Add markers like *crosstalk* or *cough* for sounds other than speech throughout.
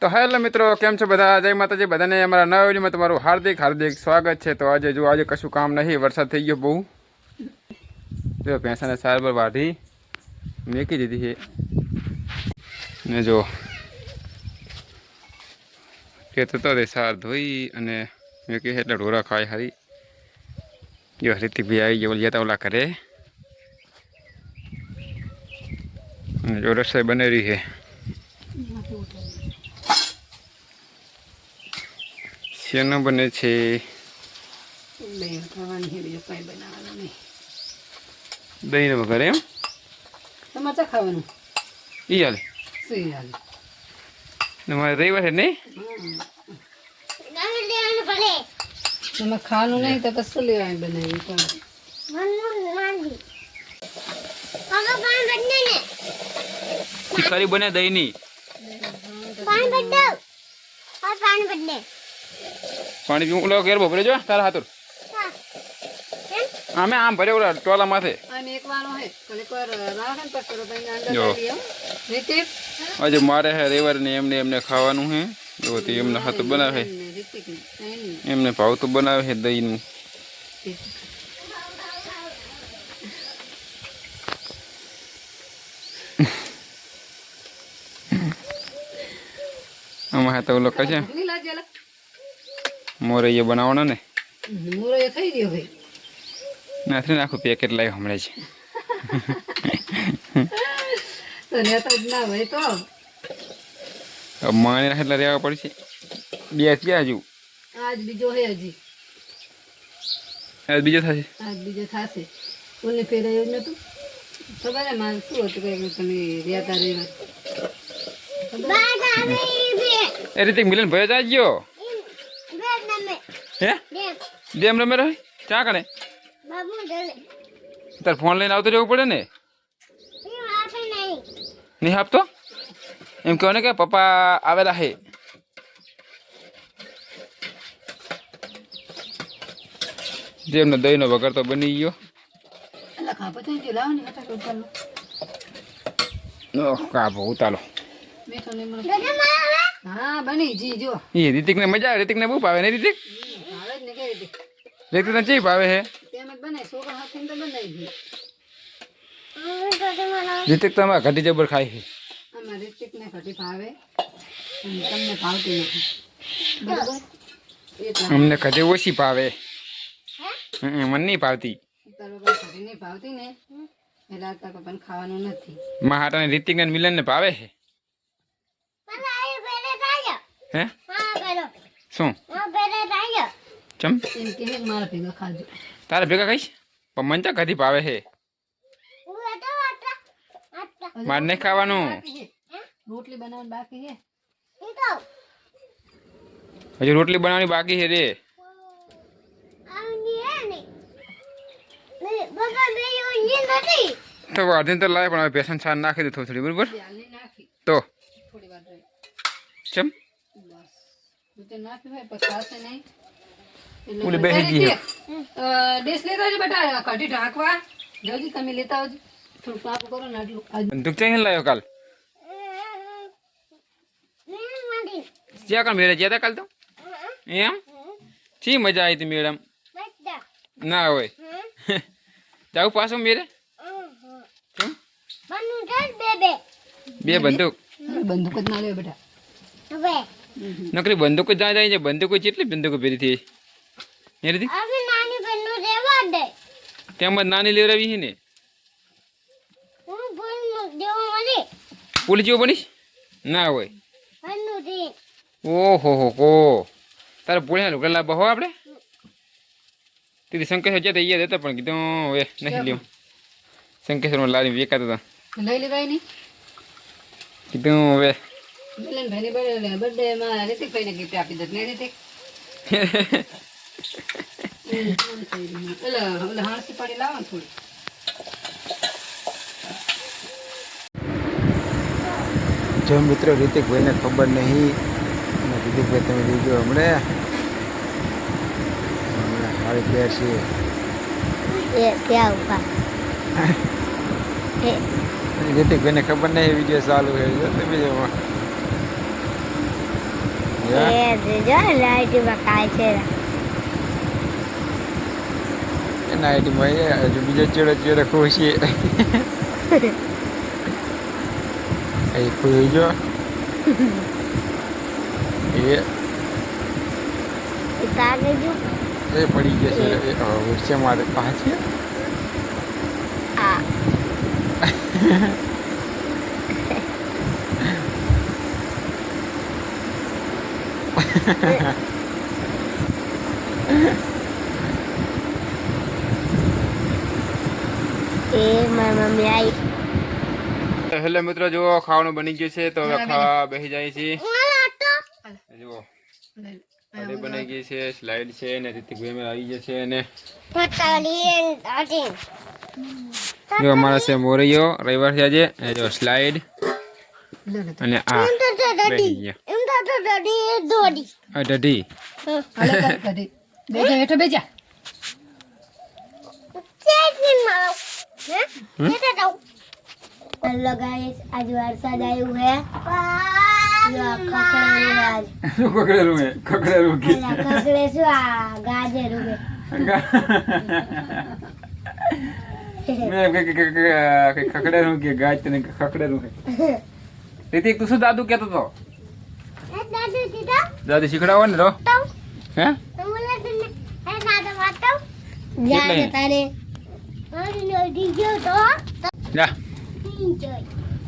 તો હેલો મિત્રો, કેમ છો બધા? જય માતાજી. બધાને અમારા નવા વિડીયોમાં તમારું હાર્દિક હાર્દિક સ્વાગત છે. તો આજે જો આજે કશું કામ નહીં, વરસાદ થઈ ગયો બહુ. જો ભેંસાને સાર પર વાઢી મેકી દીધી છે. ને જો કહેતો તો તે સાર ધોઈ અને મેકી છે એટલે ઢોરા ખાય હારી. જો હરિતિક ભાઈ આવી ગયા જતા ઓલા કરે અને જો રસોઈ બને રહી છે. શેનો બને છે? દહીં દહીં વગર એમ? તમારે ખાવાનું? ઈ હાલે. સુઈ હાલ? ને રવિવાર નહીં? તમે ખાવાનું નહીં તો પછી શું લેવાનું બનાવી પણ ખીચડી બને દહીંની. પાણી પીવું. ઓલો ઘેર બપોરે જો તારા હાથુર અમે આમ ભરે ઓલા ટોલા માથે. પણ તો આજે મારે હે રવિવાર ને એમને એમને ખાવાનું હે. જો તે એમને હાથ બનાવે એમને, ભાવ ભાવતું બનાવે *laughs* છે દહીંનું. આમાં તો ઓલો કશે ભૂલી લાગજે લા. મોરે એ બનાવવાનો ને? મૂરો એ થઈ ગયો ભાઈ. નાથી આખું પેકેટ લાવી હમણાં જ. તો લેતા જ ના ભાઈ તો. માણી રાખે એટલે રહેવા પડશે. બે થયા હજુ. આજ બીજો હે હજી. આજ બીજો થશે? આજ બીજો થશે. ઓલે ફેરાયું નતું ખબર મારે શું હતું કે તમે રહેતા રહેવા. એ રીતે મિલન ભયો જા ગયો હે? ડેમ રમે રહે? ક્યાં કણે? તાર ફોન લઈને આવતો જવું પડે ને? નહીં આપતો? એમ કહો ને કે પપ્પા આવેલા હે. જેમને દહીંનો વગર તો બની ગયો. કાપો ઉતાલો. મેં લીમડો. હા બની જી જો. એ રીતિકને મજા આવે રીતિકને બહુ ભાવે ને રીતિક? ભાવે જ ને કઈ રીતે? રીતિકને ચી ભાવે હે? તેમ જ બને છોકરા હાથે તો બનાવી દઈએ રીતિક તો અમારા ઘટી જબર ખાય છે. આમાં રિતિક ને ઘટી ભાવે અને તમને ભાવતી નથી. બરોબર? અમને ઘટી ઓછી ભાવે. મને નહીં ભાવતી. ભાવતી ને એટલે ખાવાનું નથી. હાટાને રીતિક ને મિલન ને ભાવે છે. હે શું ચમ એમ કે હે કે મારા ભેગા ખાજો તારે ભેગા ખાઈશ પણ મને તો ઘટી ભાવે છે મારે નહીં ખાવાનું બાકી છે. રોટલી બનાવવાની બાકી છે હજુ રોટલી બનાવવાની બાકી છે રે તો અડધી તો લાવે પણ હવે બેસન છાન નાખી દે થોડી થોડી બરોબર જે હાલની નાખી તો થોડી વાર રહી ચમ બસ રીતે નાખ્યું હોય પછી ખાશે નહીં એટલે ઓલી બેસી ગઈ અ, ડીશ લેતા આવજો બેટા કઢી ઢાંકવા જલ્દી તમે લેતા આવજો થોડું પાપું કરો ને આટલું આજુ બંદૂક ચાઈ લાવ્યો કાલ જ્યાં કાલ મેળે જ્યાં તા કાલ તો એમ શી મજા આવી હતી મેડમ ના હોય જાઉં પાછું મેરે કેમ બે બંદૂક હવે બંદૂક જ ના લે બેટા નકરી બંદૂકો જ જાય છે બંદૂકો કેટલી બંદૂકો ભેરી થઈ? રીતે તેમ જ નાની લેવડાવી છે ને? પોલીસ જેવો બનીશ? ના હોય. ઓહો હો હો. તારે પોળ્યા લુગડા લાવવા હો આપણે? તેથી શંકેશ્વર જતા અહીંયા દેતા પણ કીધું હવે નહીં લ્યો શંકેશ્વરમાં લાવી વેકાતા હતા. લઈ લેવાય નહીં કીધું હવે મિલન ભાઈની બર્થડે બર્થડે માં રિતિક ભાઈને ગિફ્ટ આપી દે. ને રિતિક. એટલે એટલે હાંસી પાડી લાવો થોડી. જો મિત્રો રિતિકભાઈને ખબર નહીં. અને રિતિકભાઈ તમે જોજો હમણે. હમણાં હારી ગયા છીએ. *laughs* રિતિકભાઈને ખબર નહીં વીડિયો ચાલુ છે. તમે જો છે. એ હજુ બીજો ચેડો ચેડો ખુશી *laughs* એ *laughs* જો. એ પડી ગયા છે. એ. વચ્ચે મારે. પાછી આ *laughs* એ મારી મમ્મી આવી હેલો મિત્રો જુઓ ખાવાનું બની ગયું છે તો હવે ખાવા બેસી જાય છે જુઓ બની ગઈ છે સ્લાઇડ છે ને રિતિકભાઈ અમે આવી છે અને જો અમારા છે મોરૈયો રવિવાર છે આજે. એ જો લો અને આ બેસી ગયા. હાલે બેજા હેઠો બેજા. હેલો ગાઈસ આજ વરસાદ આવ્યું હે. જો ખકડેલું આજ. શું ખકડેલું હે ખકડેલું કે? શું? આ ગાજર મેં ગાય તને કે ખકડેલું હે *laughs* રિતિક તું શું દાદુ કેતો તો? દાદી શીખડાવો ને તો. હે?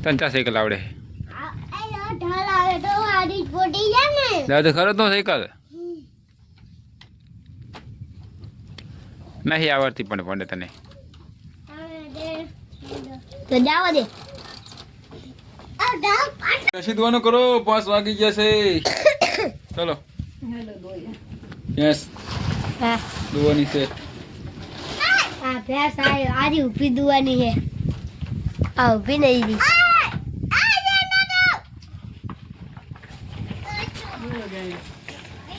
તને ચા સાયકલ આવડે? દાદુ ખરો તો સાયકલ? નહીં આવડતી પણ પડે તને. તો જાવા દે. કશી દુવાનું કરો પાંચ વાગી ગયા છે. ચલો. યસ હા. દુવાની છે. આ ભેંસ આજે ઊભી દુવાની છે. આ ઊભી નહીં